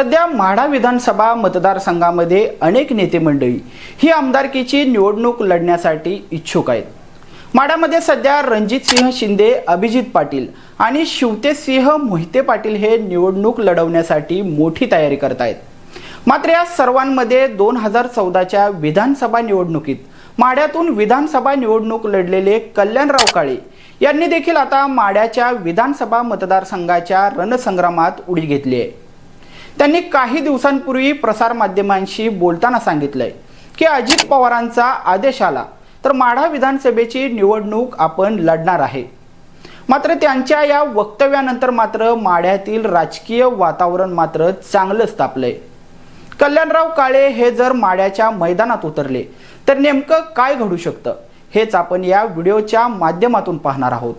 सध्या माढा विधानसभा मतदारसंघामध्ये अनेक नेते मंडळी ही आमदारकीची निवडणूक लढण्यासाठी इच्छुक आहेत. माढामध्ये सध्या रणजित सिंह शिंदे अभिजित पाटील आणि शिवतेसिंह मोहिते पाटील हे निवडणूक लढवण्यासाठी मोठी तयारी करत आहेत मात्र या सर्वांमध्ये दोन हजार चौदाच्या विधानसभा निवडणुकीत माड्यातून विधानसभा निवडणूक लढलेले कल्याणराव काळे यांनी देखील आता माड्याच्या विधानसभा मतदारसंघाच्या रणसंग्रामात उडी घेतली आहे. त्यांनी काही दिवसांपूर्वी प्रसारमाध्यमांशी बोलताना सांगितलंय की अजित पवारांचा आदेश आला तर माढा विधानसभेची निवडणूक आपण लढणार आहे. मात्र त्यांच्या या वक्तव्यानंतर मात्र माढ्यातील राजकीय वातावरण मात्र चांगलंच तापलंय कल्याणराव काळे हे जर माड्याच्या मैदानात उतरले तर नेमकं काय घडू शकतं हेच आपण या व्हिडिओच्या माध्यमातून पाहणार आहोत.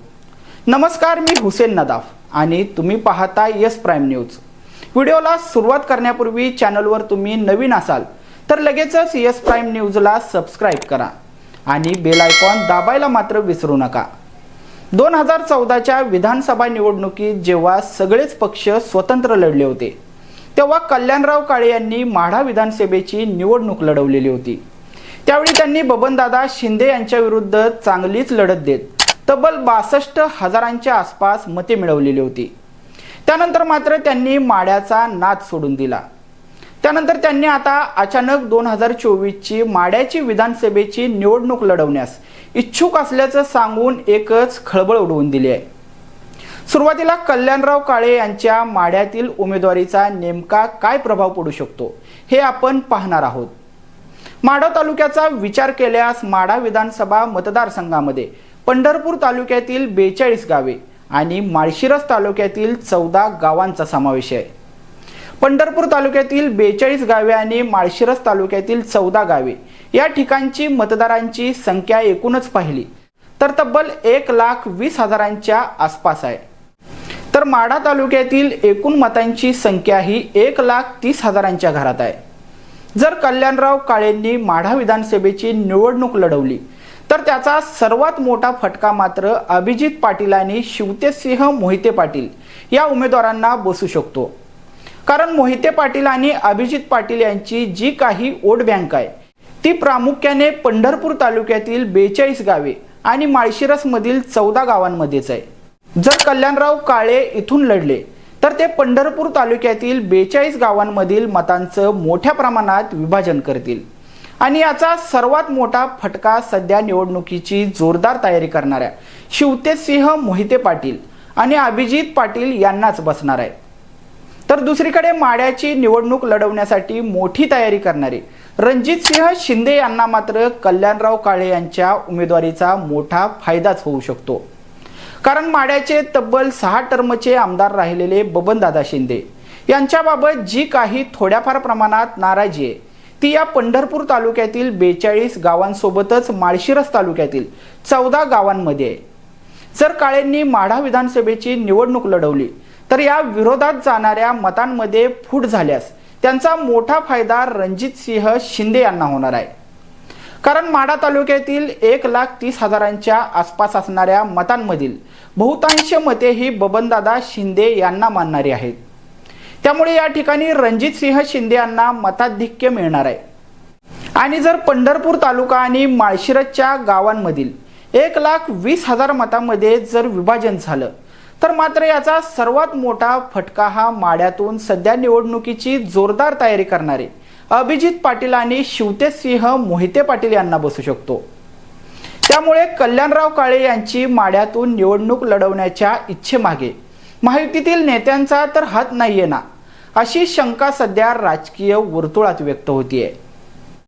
नमस्कार मी हुसेन नदाफ आणि तुम्ही पाहता यस प्राईम न्यूज. व्हिडिओला सुरुवात करण्यापूर्वी चॅनलवर तुम्ही नवीन असाल तर लगेचच यस प्राईम न्यूजला सबस्क्राईब करा आणि बेल आयकॉन दाबायला मात्र विसरू नका. दोन हजार चौदाच्या विधानसभा निवडणुकीत जेव्हा सगळेच पक्ष स्वतंत्र लढले होते तेव्हा कल्याणराव काळे यांनी माढा विधानसभेची निवडणूक लढवलेली होती. त्यावेळी त्यांनी बबनदादा शिंदे यांच्या विरुद्ध चांगलीच लढत देत तब्बल बासष्ट हजारांच्या आसपास मते मिळवलेली होती. त्यानंतर मात्र त्यांनी माड्याचा नाद सोडून दिला. त्यानंतर त्यांनी आता अचानक दोन हजार चोवीसची माड्याची विधानसभेची निवडणूक लढवण्यास इच्छुक असल्याचं सांगून एकच खळबळ उडवून दिली आहे. सुरुवातीला कल्याणराव काळे यांच्या माड्यातील उमेदवारीचा नेमका काय प्रभाव पडू शकतो हे आपण पाहणार आहोत. माढा तालुक्याचा विचार केल्यास माढा विधानसभा मतदारसंघामध्ये पंढरपूर तालुक्यातील बेचाळीस गावे आणि माळशिरस तालुक्यातील चौदा गावांचा समावेश आहे. पंढरपूर तालुक्यातील बेचाळीस गावे आणि माळशिरस तालुक्यातील चौदा गावे या ठिकाणची मतदारांची संख्या एकूणच पाहिली. तर तब्बल एक लाख वीस हजारांच्या आसपास आहे. तर माढा तालुक्यातील एकूण मतांची संख्या ही एक लाख तीस हजारांच्या घरात आहे. जर कल्याणराव काळेंनी माढा विधानसभेची निवडणूक लढवली तर त्याचा सर्वात मोठा फटका मात्र अभिजित पाटील आणि शिवतेसिंह मोहिते पाटील या उमेदवारांना बसू शकतो. कारण मोहिते पाटील आणि अभिजित पाटील यांची जी काही वोट बँक आहे ती प्रामुख्याने पंढरपूर तालुक्यातील बेचाळीस गावे आणि माळशिरसमधील चौदा गावांमध्येच आहे. जर कल्याणराव काळे इथून लढले तर ते पंढरपूर तालुक्यातील बेचाळीस गावांमधील मतांचं मोठ्या प्रमाणात विभाजन करतील. आणि याचा सर्वात मोठा फटका सध्या निवडणुकीची जोरदार तयारी करणाऱ्या शिवतेसिंह मोहिते पाटील आणि अभिजित पाटील यांनाच बसणार आहे तर दुसरीकडे माड्याची निवडणूक लढवण्यासाठी मोठी तयारी करणारे रणजितसिंह शिंदे यांना मात्र कल्याणराव काळे यांच्या उमेदवारीचा मोठा फायदाच होऊ शकतो. कारण माड्याचे तब्बल सहा टर्मचे आमदार राहिलेले बबनदादा शिंदे यांच्याबाबत जी काही थोड्याफार प्रमाणात नाराजी आहे ती या पंढरपूर तालुक्यातील बेचाळीस गावांसोबतच माळशिरस तालुक्यातील चौदा गावांमध्ये आहे. जर काळेंनी माढा विधानसभेची निवडणूक लढवली तर या विरोधात जाणाऱ्या मतांमध्ये फूट झाल्यास त्यांचा मोठा फायदा रणजित सिंह शिंदे यांना होणार आहे. कारण माढा तालुक्यातील एक लाख तीस हजारांच्या आसपास असणाऱ्या मतांमधील बहुतांश मते ही बबनदादा शिंदे यांना मानणारी आहेत. त्यामुळे या ठिकाणी रणजित सिंह शिंदे यांना मताधिक्य मिळणार आहे. आणि जर पंढरपूर तालुका आणि माळशिरसच्या गावांमधील एक लाख वीस हजार मतामध्ये जर विभाजन झालं तर मात्र याचा सर्वात मोठा फटका हा माड्यातून सध्या निवडणुकीची जोरदार तयारी करणारे अभिजित पाटील आणि शिवतेसिंह मोहिते पाटील यांना बसू शकतो. त्यामुळे कल्याणराव काळे यांची माड्यातून निवडणूक लढवण्याच्या इच्छेमागे महायुतीतील नेत्यांचा तर हात नाहीये ना. अशी शंका सध्या राजकीय वर्तुळात व्यक्त होतीये.